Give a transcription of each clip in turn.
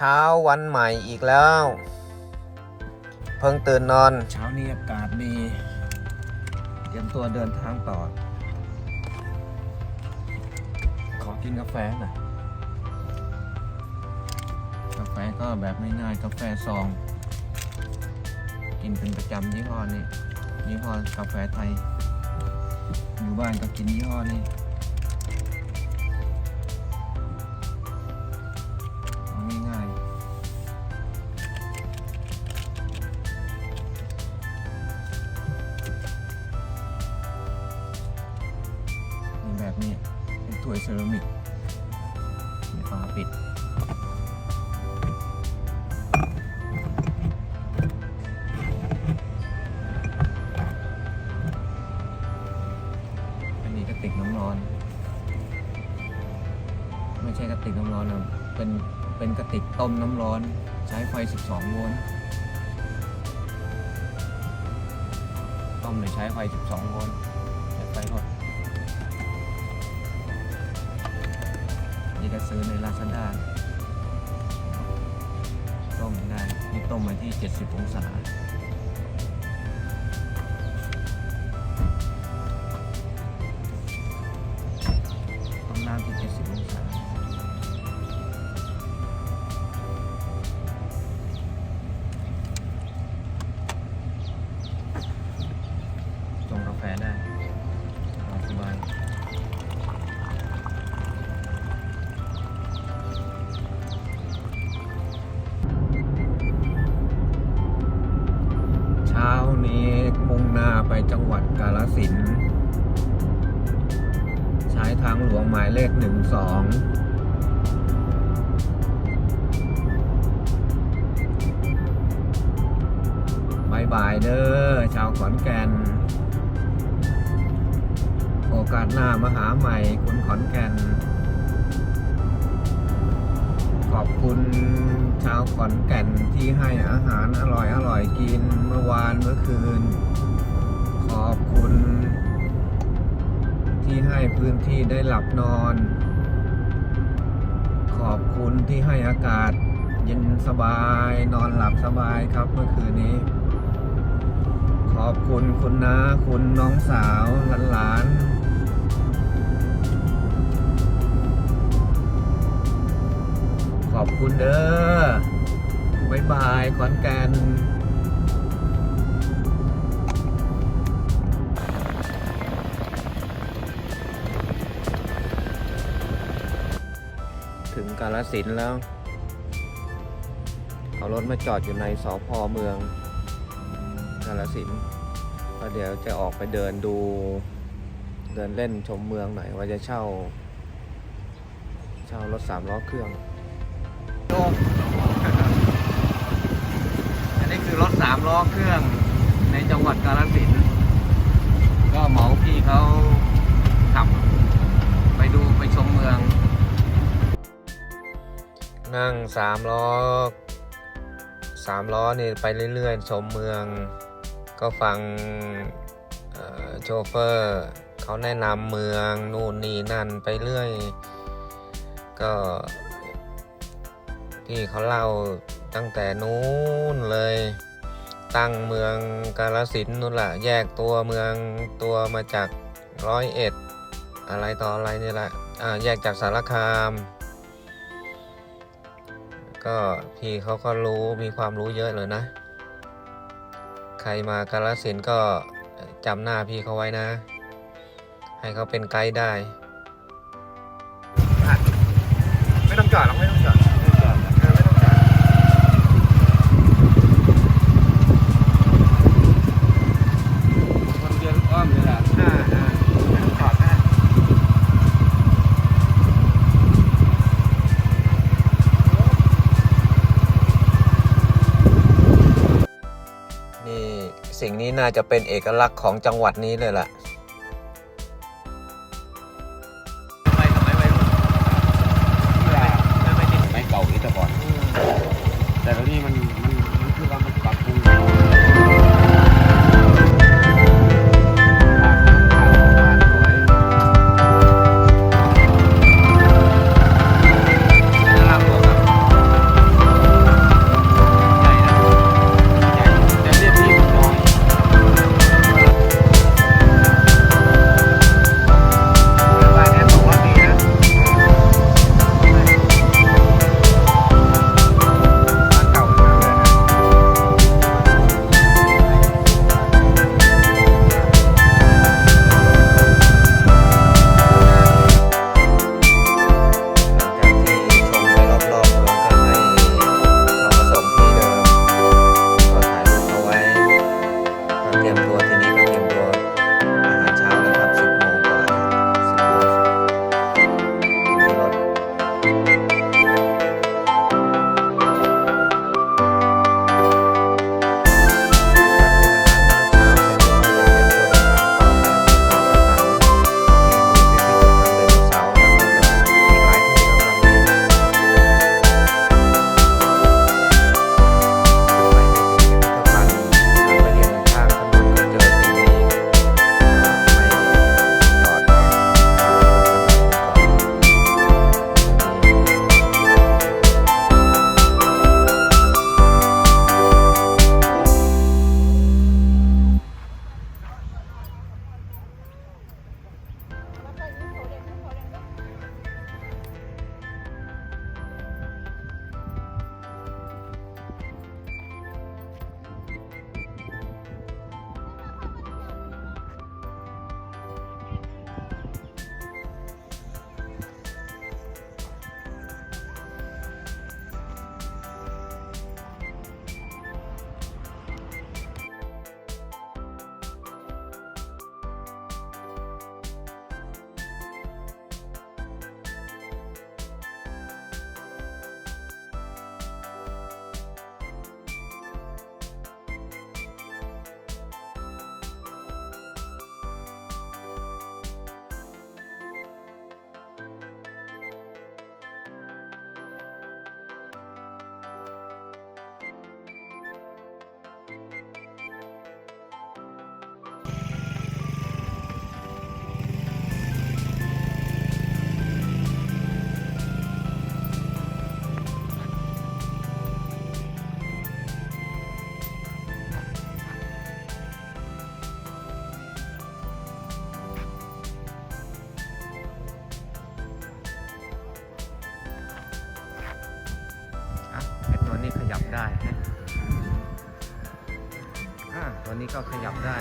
เช้าวันใหม่อีกแล้ว เพิ่งตื่นนอน เช้านี้อากาศดี เตรียมตัวเดินทางต่อ ขอกินกาแฟหน่อยกาแฟก็แบบง่ายๆกาแฟซอง กินเป็นประจำยี่ห้อนี้ยี่ห้อกาแฟไทย อยู่บ้านก็กินยี่ห้อนี้ รามิกมีฝาปิดอันนี้กระติกน้ำร้อน ไม่ใช่กระติกน้ำร้อนนะเป็นเป็นกระติกต้มน้ำร้อน ใช้ไฟ 12 โวลต์ต้มหรือใช้ไฟ 12 โวลต์ใช้ไฟรถ ซื้อในลาซาด้าต้มได้นี่ต้มมาที่ 70 องศาต้มน้ำที่ 70 ทางหลวงหมายเลขหนึ่งสองบายบายเด้อชาวขอนแก่น โอกาสหน้ามาหาใหม่คุณขอนแก่น ขอบคุณชาวขอนแก่นที่ให้อาหารอร่อยอร่อยกินเมื่อวานเมื่อคืน ให้พื้นที่ได้หลับนอน ขอบคุณที่ให้อากาศ เย็นสบายนอนหลับสบายครับเมื่อคืนนี้ ขอบคุณคุณน้าคุณน้องสาวหลานๆขอบคุณเด้อบายบายขอนแก่น กาลสินแล้ว เอารถมาจอดอยู่ในสพเมืองกาลสินธุ์แล้วเดี๋ยวจะออกไปเดินดู เดินเล่นชมเมืองหน่อยว่าจะเช่า เช่ารถสามล้อเครื่องโอ้อันนี้คือรถสามล้อเครื่องในจังหวัดกาลสิน นั่งสามล้อสามล้อนี่ไปเรื่อยๆ ชมเมือง ก็ฟังโชเฟอร์เขาแนะนำเมืองนู่นนี่นั่นไปเรื่อย ก็พี่เขาเล่าตั้งแต่นู้นเลย ตั้งเมืองกาลสินนู่นแหละแยกตัวเมืองตัวมาจากร้อยเอ็ดอะไรต่ออะไรนี่แหละแยกจากสารคาม ก็พี่เขาก็รู้มีความรู้เยอะเลยนะ ใครมากาลสินก็จำหน้าพี่เขาไว้นะ ให้เขาเป็นไกด์ได้ ไม่ต้องจอดหรอกไม่ต้องจอด นี้น่าจะเป็นเอกลักษณ์ของจังหวัดนี้เลยล่ะ ตัวนี้ขยับได้ตัวนี้ก็ขยับได้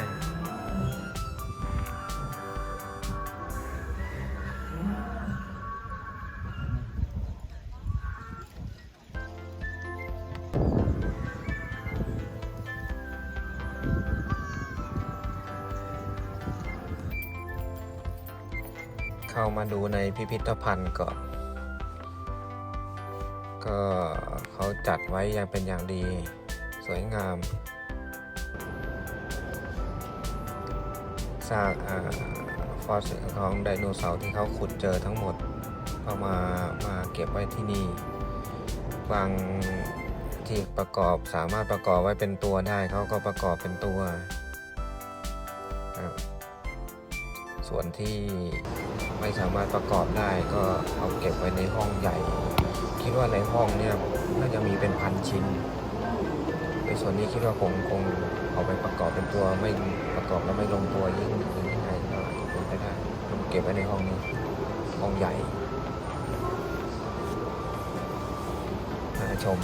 เข้ามาดูในพิพิธภัณฑ์ก่อน ก็เขาจัดไว้อย่างเป็นอย่างดี สวยงามซากฟอสซิลของไดโนเสาร์ที่เขาขุดเจอทั้งหมดก็มามาเก็บไว้ที่นี่บางที่ประกอบสามารถประกอบไว้เป็นตัวได้เขาก็ประกอบเป็นตัว ส่วนที่ไม่สามารถประกอบได้ก็เอาเก็บไว้ในห้องใหญ่ คิดว่าในห้องเนี่ยน่าจะมีเป็นพันชิ้น ในส่วนนี้คิดว่าคงคงเอาไปประกอบเป็นตัวไม่ประกอบแล้วไม่ลงตัวยิ่งยิ่งยังไงก็อาจจะเป็นไปได้ต้องเก็บไว้ในห้องนี้ ห้องใหญ่น่าชม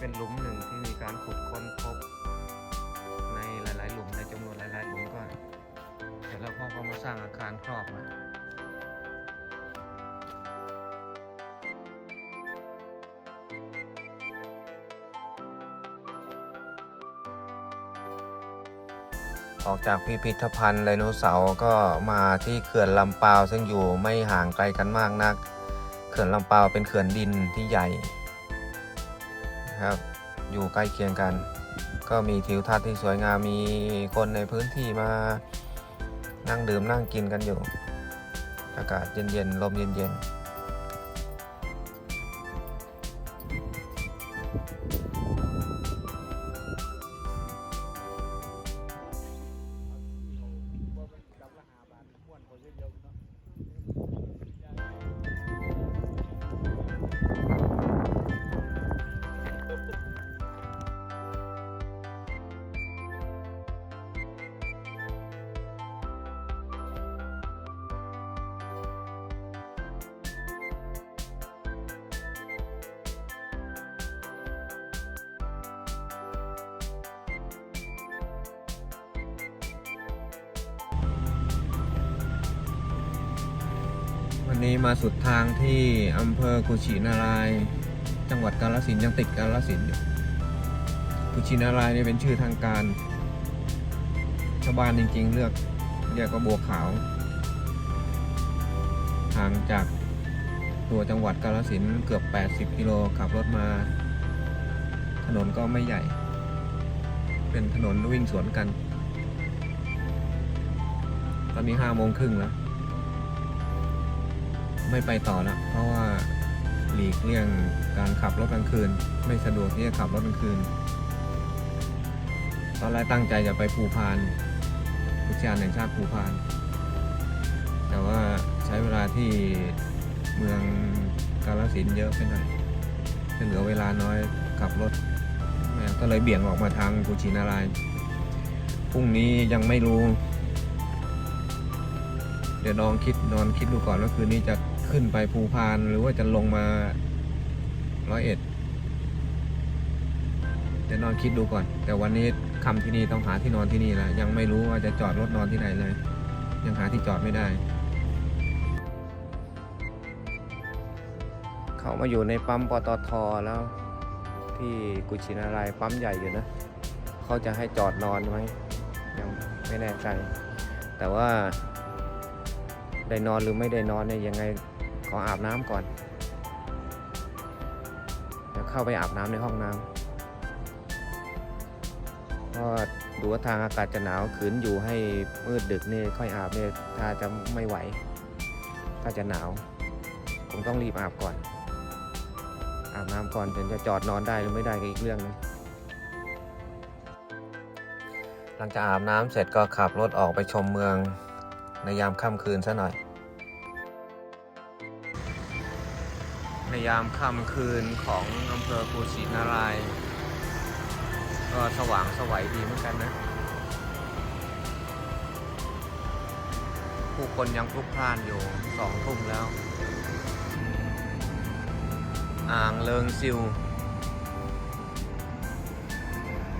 เป็นหลุมหนึ่งที่มีการขุดค้นพบ ในหลาย ๆ หลุมในจำนวนหลาย ๆ หลุมก็เสร็จแล้วพ่อก็มาสร้างอาคารครอบมาออกจากพิพิธภัณฑ์ไดโนเสาร์ก็มาที่เขื่อนลำปาวซึ่งอยู่ไม่ห่างไกลกันมากนัก เขื่อนลำปาวเป็นเขื่อนดินที่ใหญ่ นะครับ อยู่ใกล้เคียงกัน ก็มีทิวทัศน์ที่สวยงามมีคนในพื้นที่มา นั่งดื่มนั่งกินกันอยู่ อากาศเย็นๆลมเย็นๆ นี้มาสุดทางที่อำเภอกุชินาราย จังหวัดกาฬสินยังติดกาฬสินอยู่กุชินารายนี่เป็นชื่อทางการ ชาวบ้านจริง ๆ เลือกเรียกว่าบัวขาวห่างจากตัวจังหวัดกาฬสินเกือบ 80 กิโลขับรถมา ถนนก็ไม่ใหญ่ เป็นถนนวิ่งสวนกัน ตอนนี้ห้าโมงครึ่งแล้ว ไม่ไปต่อแล้วเพราะว่าหลีกเลี่ยงการขับรถกลางคืน ไม่สะดวกที่จะขับรถกลางคืน ตอนแรกตั้งใจจะไปภูพานอุทยานแห่งชาติภูพาน แต่ว่าใช้เวลาที่เมืองกาฬสินเยอะไปหน่อยเหลือเวลาน้อยขับรถก็เลยเบี่ยงออกมาทางกุชินารายพรุ่งนี้ยังไม่รู้ เดี๋ยวนอนคิดนอนคิดดูก่อนว่าคืนนี้จะ ขึ้นไปภูพานหรือว่าจะลงมาร้อยเอ็ดจะนอนคิดดูก่อน แต่วันนี้คำที่นี่ต้องหาที่นอนที่นี่แหละยังไม่รู้ว่าจะจอดรถนอนที่ไหนเลย ยังหาที่จอดไม่ได้ เขามาอยู่ในปั๊มปตทแล้ว ที่กุชินารายปั๊มใหญ่อยู่นะเขาจะให้จอดนอนไหมยังไม่แน่ใจ แต่ว่าได้นอนหรือไม่ได้นอนเนี่ยยังไง ขออาบน้ำก่อนเดี๋ยวเข้าไปอาบน้ำในห้องน้ำเพราะดูว่าทางอากาศจะหนาวขืนอยู่ให้มืดดึกนี่ค่อยอาบเนี่ยถ้าจะไม่ไหว ถ้าจะหนาวคงต้องรีบอาบก่อน อาบน้ำก่อนถึงจะจอดนอนได้หรือไม่ได้ก็อีกเรื่องหนึงหลังจากอาบน้ำเสร็จก็ขับรถออกไปชมเมืองในยามค่ำคืนซะหน่อย ยามค่ำคืนของอำเภอภูสินาราย ก็สว่างสวัยดีเหมือนกันนะ ผู้คนยังพลุกพล่านอยู่สองทุ่มแล้ว อ่างเลิงซิว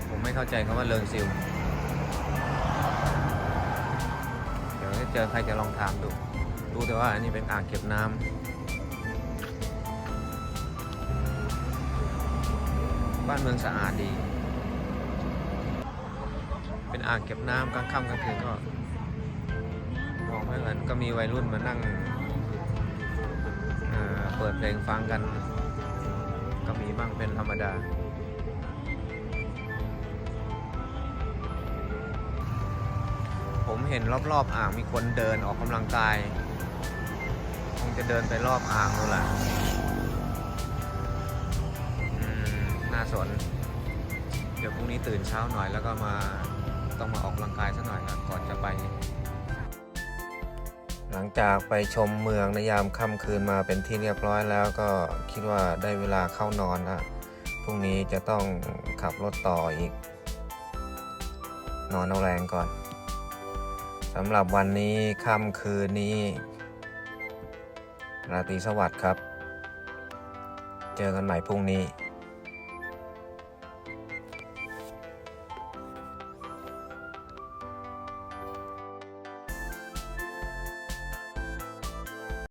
ผมไม่เข้าใจคำว่าเลิงซิว เดี๋ยวถ้าเจอใครจะลองถามดู ดูแต่ว่าอันนี้เป็นอ่างเก็บน้ำ บ้านเมืองสะอาดดี เป็นอ่างเก็บน้ำกลางค่ำกลางคืนก็มองไม่เหมือนก็มีวัยรุ่นมานั่งเอ่อเปิดเพลงฟังกัน ก็มีบ้างเป็นธรรมดาผมเห็นรอบๆอ่างมีคนเดินออกกำลังกาย คงจะเดินไปรอบอ่างนู่นแหละ สน เดี๋ยวพรุ่งนี้ตื่นเช้าหน่อยแล้วก็มาต้องมาออกกำลังกายสักหน่อยนะก่อนจะไป หลังจากไปชมเมืองในยามค่ำคืนมาเป็นที่เรียบร้อยแล้วก็คิดว่าได้เวลาเข้านอนแล้วพรุ่งนี้จะต้องขับรถต่ออีก นอนเอาแรงก่อนสำหรับวันนี้ค่ำคืนนี้ ราตรีสวัสดิ์ครับ เจอกันใหม่พรุ่งนี้